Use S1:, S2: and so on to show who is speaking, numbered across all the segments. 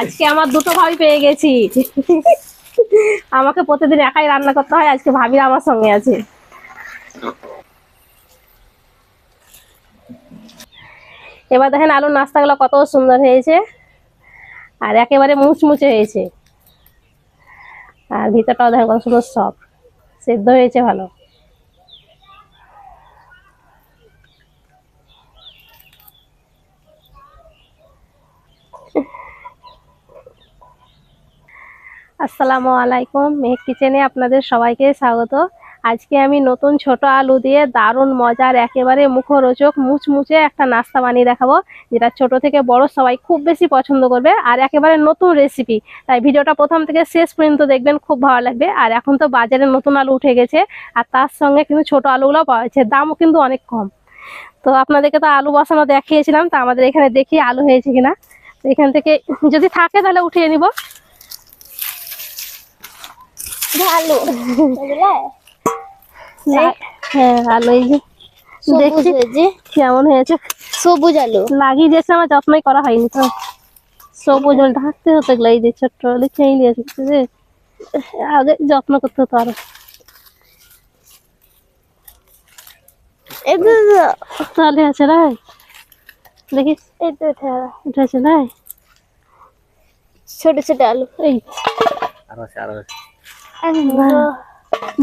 S1: আজকে আমার দুটো ভাবি পেয়ে গেছি। আমাকে প্রতিদিন একাই রান্না করতে হয়, আজকে ভাবিরা আমার সঙ্গে আছে। এবার দেখেন আলুর নাস্তাগুলো কত সুন্দর হয়েছে, আর একেবারে মুচমুচে হয়েছে। আর ভিতরটাও দেখেন কত সুন্দর সব সেদ্ধ হয়েছে ভালো। আসসালামু আলাইকুম মেঘ কিচেনে আপনাদের সবাইকে স্বাগত। আজকে আমি নতুন ছোট আলু দিয়ে দারুণ মজার একেবারে মুখরোচক মুচমুচে একটা নাস্তা বানিয়ে দেখাবো, যেটা ছোট থেকে বড় সবাই খুব বেশি পছন্দ করবে আর একেবারে নতুন রেসিপি তাই ভিডিওটা প্রথম থেকে শেষ পর্যন্ত দেখবেন, খুব ভালো লাগবে। আর এখন তো বাজারে নতুন আলু উঠে গেছে আর তার সঙ্গে কিন্তু ছোট আলুগুলো পাওয়া যাচ্ছে, দামও কিন্তু অনেক কম। তো আপনাদেরকে তো আলু বসানো দেখিয়েছিলাম, তো আমাদের এখানে দেখি আলু হয়েছে কিনা। এখান থেকে যদি থাকে তাহলে উঠিয়ে নিব।
S2: ভালো।
S1: হ্যাঁ আলু এই যে দেখছি কেমন হয়েছে।
S2: সবুজ আলু।
S1: লাগিয়ে দিয়েছে আমার যত্নই করা হয়নি তো। সবুজ ওল ঢাকতে হতো এগুলো এই যে ছোট্ট হলে খেয়ে নিয়েছে যে আগে যত্ন করতে হতো আরও।
S2: এই তো
S1: তাহলে আছে না? দেখিস
S2: এই তো এটা
S1: উঠেছে না?
S2: ছোট ছোট আলু।
S1: এই।
S3: আরও আছে আরও আছে।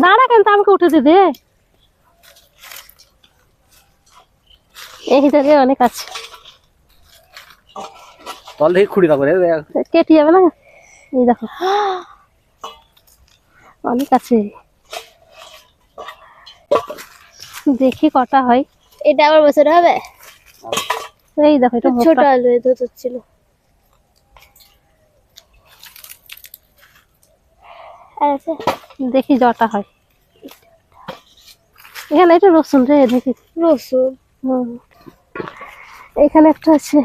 S1: দাঁড়া কেন আমাকে উঠে দে এই জায়গায় অনেক আছে।
S3: খুঁড়ি কাপড়
S1: কেটে যাবে না? এই দেখো। অনেক আছে। দেখি কটা হয়।
S2: এটা আবার বছর হবে?
S1: এই দেখো এটা
S2: ছোট। আলু এটা তো ছিল আর আছে
S1: দেখি জটা হয়। এখানে এটা রসুন রে দেখি।
S2: রসুন।
S1: এখানে একটা আছে।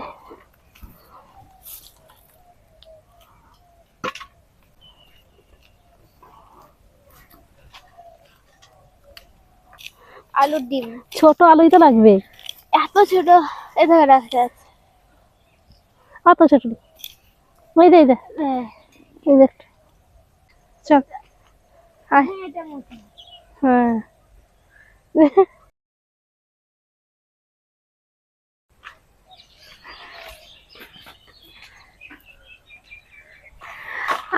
S2: আলুর ডিম।
S1: ছোট আলুই তো লাগবে।
S2: এত ছোট। এ দেখো রাখতে আছে।
S1: অত ছোট। ওই দে এই দে।
S2: হ্যাঁ।
S1: এই দেখ চল। হ্যাঁ।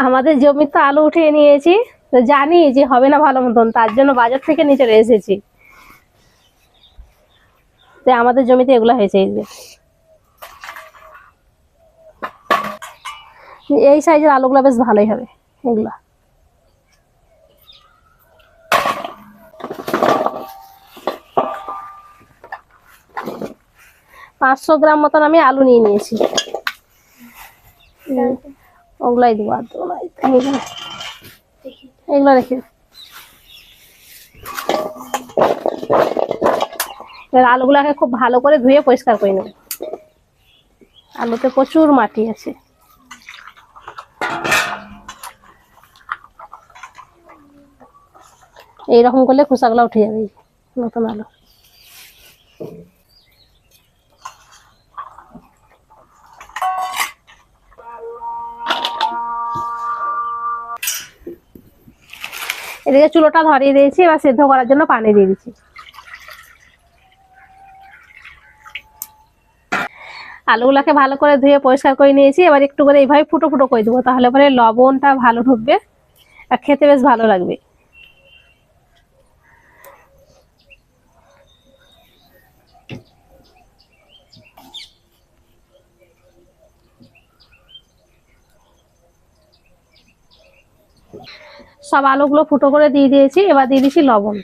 S1: আমাদের জমি তো আলু উঠিয়ে নিয়েছি, তো জানি যে হবে না ভালো মতন, তার জন্য বাজার থেকে নিয়ে চলে এসেছি। তো আমাদের জমিতে এগুলো হয়েছে, এই যে। এই সাইজের আলুগুলো বেশ ভালোই হবে, এগুলো। পাঁচশো গ্রাম মতন আমি আলু নিয়ে নিয়েছি। ওগুলাই দেবো, আর এগুলো রেখে। এবার আলুগুলোকে খুব ভালো করে ধুয়ে পরিষ্কার করে নেব। আলুতে প্রচুর মাটি আছে। এইরকম করলে খোসাগুলো উঠে যাবে নতুন আলু। এদিকে চুলোটা ধরিয়ে দিয়েছি, এবার সেদ্ধ করার জন্য পানি দিয়ে দিচ্ছি। আলুগুলাকে ভালো করে ধুয়ে পরিষ্কার করে নিয়েছি, এবার একটু করে এইভাবে ফুটো ফুটো করে দেবো, তাহলে পরে লবণটা ভালো ঢুকবে আর খেতে বেশ ভালো লাগবে। সব আলুগুলো ফুটো করে দিয়ে দিয়েছি, এবার দিয়ে দিচ্ছি লবণ।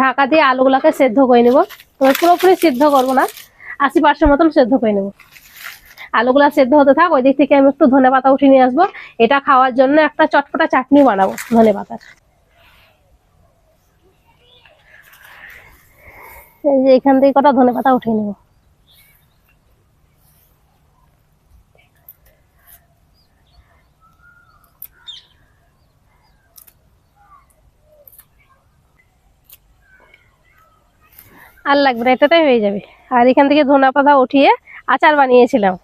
S1: ঢাকা দিয়ে আলুগুলোকে সেদ্ধ করে নেব। তবে পুরোপুরি সিদ্ধ করব না, আশি পার্সেন্ট মতন সেদ্ধ করে নেব। আলুগুলো সেদ্ধ হতে থাক, ওই দিক থেকে আমি একটু ধনে পাতা উঠিয়ে নিয়ে আসব। এটা খাওয়ার জন্য একটা চটপটা চাটনি বানাবো, ধনে পাতার। এই যে এখান থেকে কটা ধনে পাতা উঠিয়ে নেব। আর লাগবে না, এটাতেই হয়ে যাবে। আর এখান থেকে ধনা পাতা উঠিয়ে আচার বানিয়েছিলাম।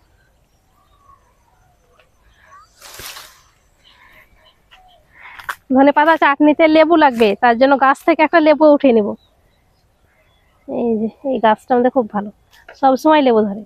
S1: ধনে পাতা চাটনিতে লেবু লাগবে, তার জন্য গাছ থেকে একটা লেবু উঠিয়ে নেব। এই যে, এই গাছটা আমাদের খুব ভালো। সবসময় লেবু ধরে।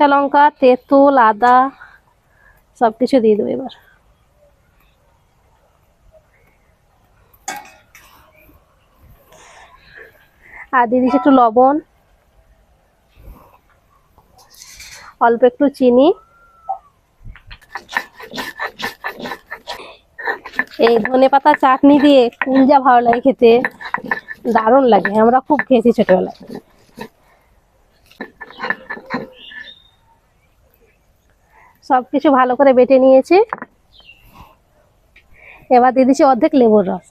S1: কাঁচা লঙ্কা, তেঁতুল, আদা সব কিছু দিয়ে দেবো এবার। আর দিয়ে দিচ্ছি একটু লবণ, অল্প একটু চিনি। এই ধনে পাতা চাটনি দিয়ে কুল যা ভালো লাগে খেতে, দারুণ লাগে, আমরা খুব খেয়েছি ছোটবেলায়। সবকিছু ভালো করে বেটে নিয়েছি। এবার দিয়ে দিচ্ছি অর্ধেক লেবুর রস।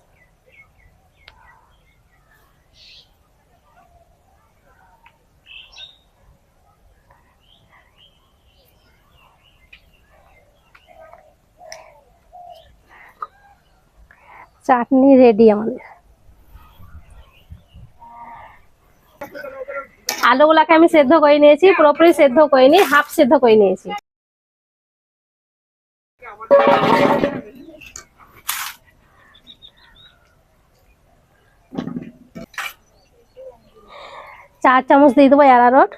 S1: চাটনি রেডি আমাদের। আলুগুলাকে আমি সেদ্ধ করে নিয়েছি, পুরোপুরি সেদ্ধ করিনি হাফ সেদ্ধ করে নিয়েছি। চার চামচ দিয়ে দেবো অ্যারারোট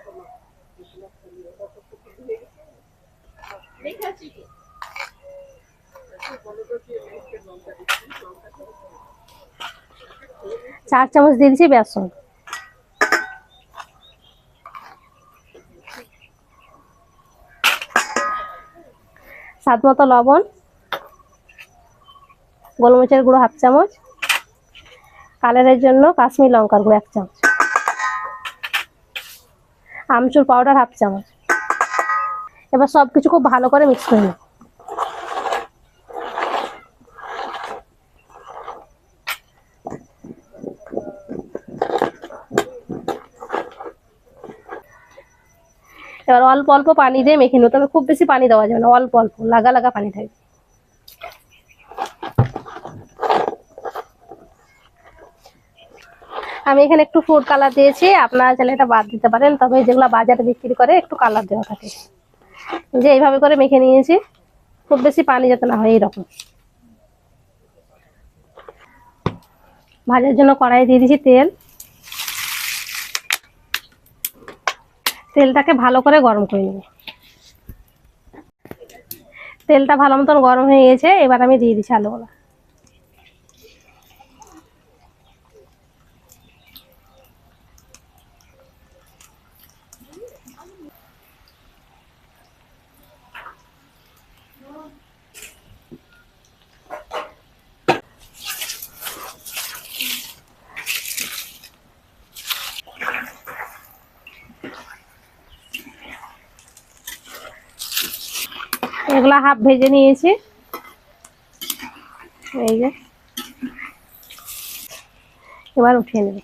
S1: চার চামচ দিয়ে দিচ্ছি বেসন। স্বাদ মতো লবণ, গোলমরিচের গুঁড়ো হাফ চামচ, কালারের জন্য কাশ্মীর লঙ্কার গুঁড়ো এক চামচ, আমচুর পাউডার হাফ চামচ। এবার সব কিছু খুব ভালো করে মিক্স করে নেব এবার অল্প অল্প পানি দিয়ে মেখে নেব। তবে খুব বেশি পানি দেওয়া যাবে না। অল্প অল্প, লাগা লাগা পানি থাকবে। আমি এখানে একটু ফুড কালার দিয়েছি। আপনারা চাইলে এটা বাদ দিতে পারেন। তবে যেগুলো বাজারে বিক্রি করে একটু কালার দেওয়া থাকে। যে এইভাবে করে মেখে নিয়েছি। খুব বেশি পানি যাতে না হয় এইরকম। ভাজার জন্য কড়াই দিয়ে দিয়েছি তেল। তেলটাকে ভালো করে গরম করে নেব। তেলটা ভালো মতন গরম হয়ে গেছে, এবার আমি দিয়ে দিচ্ছি আলুগুলো। এগুলা হাফ ভেজে নিয়েছি। এই যে। এবার উঠিয়ে নেবে।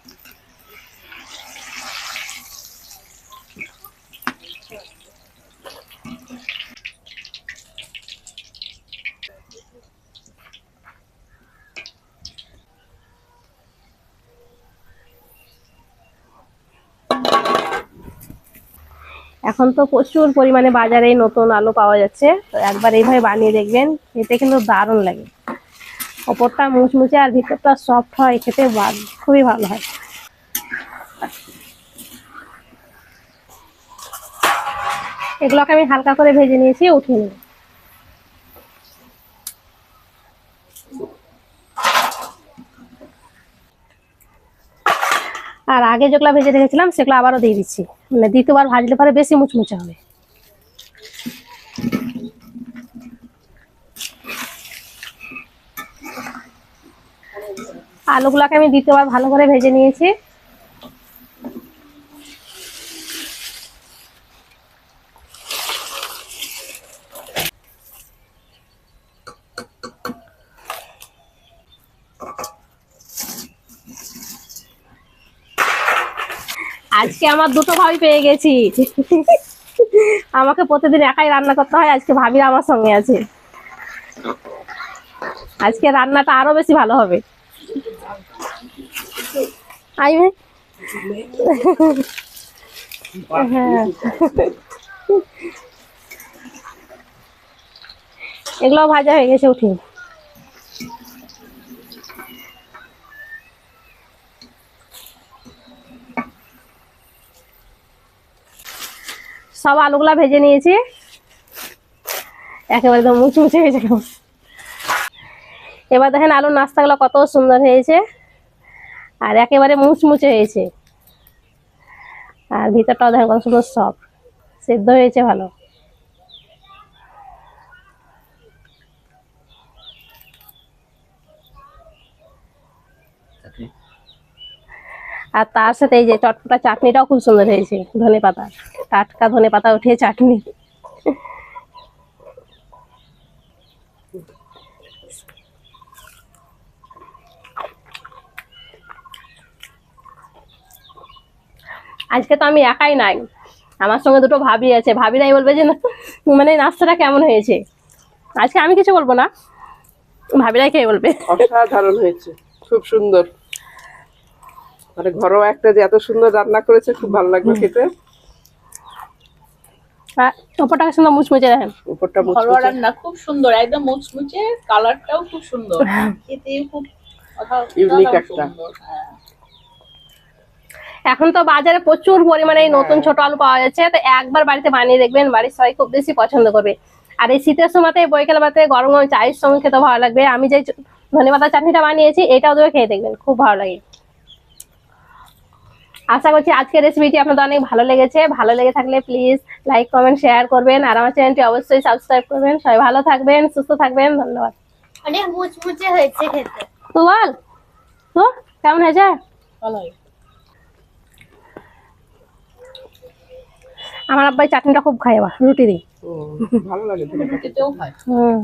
S1: এখন তো প্রচুর পরিমাণে বাজারে নতুন আলু পাওয়া যাচ্ছে। তো একবার এইভাবে বানিয়ে দেখবেন, খেতে কিন্তু দারুণ লাগে। ওপরটা মুচমুচে আর ভিতরটা সফট হয়, খেতে খুবই ভালো হয়। এগুলোকে আমি হালকা করে ভেজে নিয়েছি, উঠিয়ে নেব আর আগে যেগুলো ভেজে রেখেছিলাম, সেগুলো আবারও দিয়ে দিচ্ছি। মানে দ্বিতীয়বার ভাজলে পরে বেশি মুচমুচে হবে। আলুগুলোকে আমি দ্বিতীয়বার ভালো করে ভেজে নিয়েছি। আজকে আমার দুটো ভাবি পেয়ে গেছি। আমাকে প্রতিদিন একাই রান্না করতে হয়, আজকে ভাবিরা আমার সঙ্গে আছে। আজকে রান্নাটা আরও বেশি ভালো হবে। হ্যাঁ। এগুলো ভাজা হয়ে গেছে, উঠি। সব আলুগুলা ভেজে নিয়েছি। একেবারে তো মুছে হয়েছে। এবার দেখেন আলুর নাস্তাগুলো কত সুন্দর হয়েছে। আর একেবারে মুচমুচে হয়েছে। আর ভিতরটাও দেখেন কত সুন্দর সব সেদ্ধ হয়েছে ভালো। আর তার সাথে এই যে চটপটা চাটনিটাও খুব সুন্দর হয়েছে, ধনে পাতা। টাটকা ধনে পাতা উঠিয়ে চাটনি। আজকে তো আমি একাই নাই। আমার সঙ্গে দুটো ভাবি আছে ভাবিরাই বলবে যে মানে নাস্তাটা কেমন হয়েছে? আজকে আমি কিছু বলব না, ভাবিরাই খেয়ে বলবে।
S4: অসাধারণ হয়েছে, খুব সুন্দর। মানে ঘরোয়া একটা যে এত সুন্দর রান্না করেছে খুব ভালো লাগবে খেতে।
S1: আর সুন্দর মুচমুচে দেখেন
S4: উপরটা
S5: ঘরোয়া রান্না খুব সুন্দর একদম মুচমুচে কালারটাও খুব সুন্দর। খেতে খুব অসা-
S4: একটা।
S5: হ্যাঁ।
S1: এখন তো বাজারে প্রচুর পরিমাণে নতুন ছোট আলু পাওয়া যাচ্ছে তো একবার বাড়িতে বানিয়ে দেখবেন বাড়ির সবাই খুব বেশি পছন্দ করবে। আর এই শীতের সময়তে বৈকাল বাতে গরম গরম চায়ের সঙ্গে খেতে ভালো লাগবে। আমি যে ধনে পাতা চাটনিটা বানিয়েছি এটাও দেবে খেয়ে দেখবেন খুব ভালো লাগে। আশা করছি আজকের রেসিপিটি আপনাদের অনেক ভালো লেগেছে। ভালো লেগে থাকলে প্লিজ লাইক কমেন্ট শেয়ার করবেন। আর আমার চ্যানেলটি অবশ্যই সাবস্ক্রাইব করবেন। সবাই ভালো থাকবেন সুস্থ থাকবেন। ধন্যবাদ।
S2: অনেক মুচমুচে হয়েছে খেতে।
S1: তো বল। তো কেমন হয়েছে?
S5: ভালো
S1: আমার আব্বাই চাটনিটা খুব খায় আবার রুটি দিই
S4: ভালো লাগে
S5: হয়
S1: হুম।